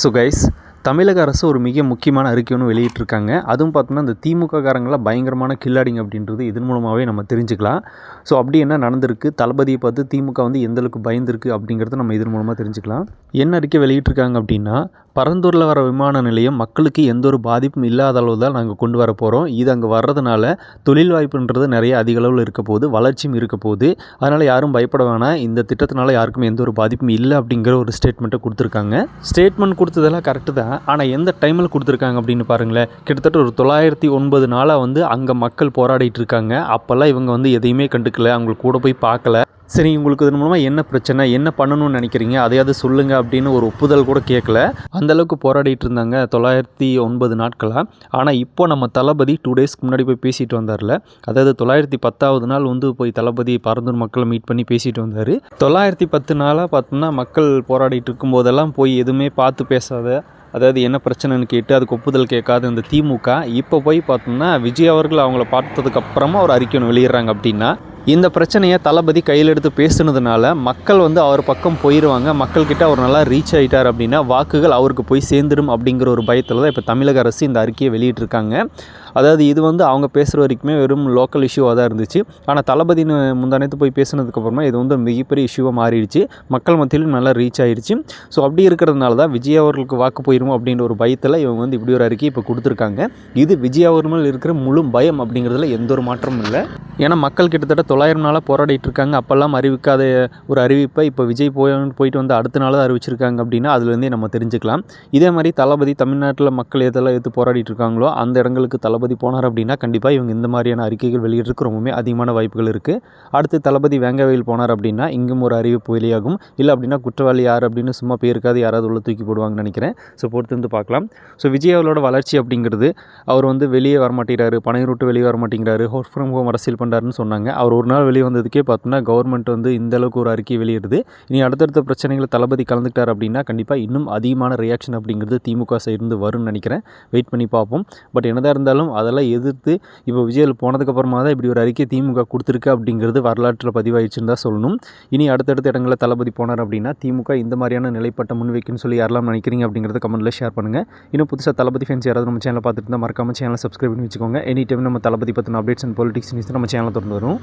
So guys தமிழக அரசு ஒரு மிக முக்கியமான அறிக்கை ஒன்று வெளியிட்டிருக்காங்க. அதுவும் பார்த்தோம்னா இந்த திமுக காரங்களாம் பயங்கரமான கில்லாடிங்க அப்படின்றது இதன் மூலமாகவே நம்ம தெரிஞ்சுக்கலாம். ஸோ அப்படி என்ன நடந்திருக்கு? தளபதியை பார்த்து திமுக வந்து எந்தளவுக்கு பயந்துருக்கு அப்படிங்கிறத நம்ம இதன் மூலமாக தெரிஞ்சுக்கலாம். என்ன அறிக்கை வெளியிட்டிருக்காங்க அப்படின்னா பரந்தூரில் வர விமான நிலையம் மக்களுக்கு எந்த ஒரு பாதிப்பும் இல்லாத அளவு தான் நாங்கள் கொண்டு வர போகிறோம் இது அங்கே வர்றதுனால தொழில் வாய்ப்புன்றது நிறைய அதிக அளவில் இருக்க போகுது வளர்ச்சியும் இருக்க போகுது. அதனால் யாரும் பயப்பட வேணாம். இந்த திட்டத்தினால யாருக்கும் எந்த ஒரு பாதிப்பும் இல்லை அப்படிங்கிற ஒரு ஸ்டேட்மெண்ட்டை கொடுத்துருக்காங்க. ஸ்டேட்மெண்ட் கொடுத்ததெல்லாம் கரெக்டு தான். ஆனால் எந்த டைமில் கொடுத்துருக்காங்க அப்படின்னு பாருங்களேன். கிட்டத்தட்ட ஒரு தொள்ளாயிரத்தி ஒன்பது நாளாக வந்து அங்கே மக்கள் போராடிட்டு இருக்காங்க. அப்போல்லாம் இவங்க வந்து எதையுமே கண்டுக்கல. அவங்களுக்கு கூட போய் பார்க்கல. சரி உங்களுக்கு இதன் மூலமாக என்ன பிரச்சனை என்ன பண்ணணும்னு நினைக்கிறீங்க? அதையாவது சொல்லுங்கள் அப்படின்னு ஒரு ஒப்புதல் கூட கேட்கல. அந்தளவுக்கு போராடிட்டு இருந்தாங்க தொள்ளாயிரத்தி ஒன்பது நாட்களாக ஆனால் இப்போ நம்ம தளபதி டூ டேஸ்க்கு முன்னாடி போய் பேசிட்டு வந்தார்ல. அதாவது தொள்ளாயிரத்தி பத்தாவது நாள் வந்து போய் தளபதி பரந்தூர் மக்களை மீட் பண்ணி பேசிட்டு வந்தார். தொள்ளாயிரத்தி பத்து நாளாக பார்த்தோம்னா மக்கள் போராடிட்டு இருக்கும்போதெல்லாம் போய் எதுவுமே பார்த்து பேசாத அதாவது என்ன பிரச்சனைன்னு கேட்டு அதுக்கு ஒப்புதல் கேட்காத இந்த திமுக இப்போ போய் பார்த்தோம்னா விஜய் அவர்கள் அவங்கள பார்த்ததுக்கப்புறமா ஒரு அறிக்கை ஒன்று வெளியிடுறாங்க அப்படின்னா இந்த பிரச்சனையை தளபதி கையில் எடுத்து பேசுனதுனால மக்கள் வந்து அவர் பக்கம் போயிடுவாங்க மக்கள்கிட்ட அவர் நல்லா ரீச் ஆகிட்டார் அப்படின்னா வாக்குகள் அவருக்கு போய் சேர்ந்துடும் அப்படிங்கிற ஒரு பயத்தில் தான் இப்போ தமிழக அரசு இந்த அறிக்கையை வெளியிட்டிருக்காங்க. அதாவது இது வந்து அவங்க பேசுகிற வரைக்குமே வெறும் லோக்கல் இஷ்யூவாக தான் இருந்துச்சு. ஆனால் தளபதினு முந்தானத்து போய் பேசுனதுக்கப்புறமா இது வந்து மிகப்பெரிய இஷ்யூவாக மாறிடுச்சு. மக்கள் மத்தியிலும் நல்லா ரீச் ஆகிடுச்சு ஸோ அப்படி இருக்கிறதுனால தான் விஜய் அவர்களுக்கு வாக்கு போயிடும் அப்படின்ற ஒரு பயத்தில் இவங்க வந்து இப்படி ஒரு அறிக்கை இப்போ கொடுத்துருக்காங்க. இது விஜய் அவர் மேல் இருக்கிற முழு பயம் அப்படிங்கிறதுல எந்த ஒரு மாற்றமும் இல்லை. ஏன்னா மக்கள் கிட்டத்தட்ட தொள்ளாயிரம் நாளாக போராடிட்டு இருக்காங்க அப்போல்லாம் அறிவிக்காத ஒரு அறிவிப்பை இப்போ விஜய் போய் போயிட்டு வந்து அடுத்த நாள் தான் அறிவிச்சிருக்காங்க அப்படின்னா அதுலேருந்தே நம்ம தெரிஞ்சுக்கலாம். இதே மாதிரி தளபதி தமிழ்நாட்டில் மக்கள் எதெல்லாம் எடுத்து போராடிட்டு இருக்காங்களோ அந்த இடங்களுக்கு தளபதி போனார் அப்படின்னா கண்டிப்பாக இவங்க இந்த மாதிரியான அறிக்கைகள் வெளியிடுறதுக்கு ரொம்பவுமே அதிகமான வாய்ப்புகள் இருக்குது அடுத்து தளபதி வேங்கவையில் போனார் அப்படின்னா இங்கும் ஒரு அறிவிப்பு வெளியாகும். இல்லை அப்படின்னா குற்றவாளி யார் அப்படின்னு சும்மா பேருக்காது யாராவது உள்ள தூக்கி போடுவாங்கன்னு நினைக்கிறேன். ஸோ பொறுத்து வந்து பார்க்கலாம். ஸோ விஜய் அவர்களோட வளர்ச்சி அப்படிங்கிறது அவர் வந்து வெளியே வரமாட்டேங்கிறாரு பணையை விட்டு வெளியே வர மாட்டேங்கிறாரு ஃப்ரம் ஹோம் அரசியல் பண்ணுறாருன்னு சொன்னாங்க. அவர் ஒரு நாள் வெளியே வந்ததுக்கே பார்த்தோம்னா கவர்மெண்ட் வந்து இந்த அளவுக்கு ஒரு அறிக்கை வெளியிடுது. இனி அடுத்தடுத்த பிரச்சனைகளை தளபதி கலந்துக்கிட்டார் அப்படின்னா கண்டிப்பாக இன்னும் அதிகமான ரியாக்ஷன் அப்படிங்கிறது திமுக சைடு வரும்னு நினைக்கிறேன். வெயிட் பண்ணி பார்ப்போம். பட் என்னதான் இருந்தாலும் அதெல்லாம் எதிர்த்து இப்போ விஜயில் போனதுக்கப்புறமா தான் இப்படி ஒரு அறிக்கை திமுக கொடுத்துருக்கு அப்படிங்கிறது வரலாற்றில் பதிவாயிடுச்சுன்னு தான் சொல்லணும். இனி அடுத்தடுத்த இடங்களில் தளபதி போனார் அப்படின்னா திமுக இந்த மாதிரியான நிலைப்பட்ட முன்வைக்குன்னு சொல்லி யாரெல்லாம் நினைக்கிறீங்க அப்படிங்கிறத கமெண்ட்டில் ஷேர் பண்ணுங்கள் இன்னும் புதுசாக தளபதி ஃபேன்ஸ் யாராவது நம்ம சேனலை பார்த்துட்டு இருந்தால் மறக்காமல் சேனலை சப்ஸ்கிரைப் பண்ணி வச்சுக்கோங்க. எனி டைம் நம்ம தளபதி பற்றின அப்டேட்ஸ் அண்ட் பொலிட்டிக்ஸ் நியூஸ் நம்ம சேனலில் திறந்து வரும்.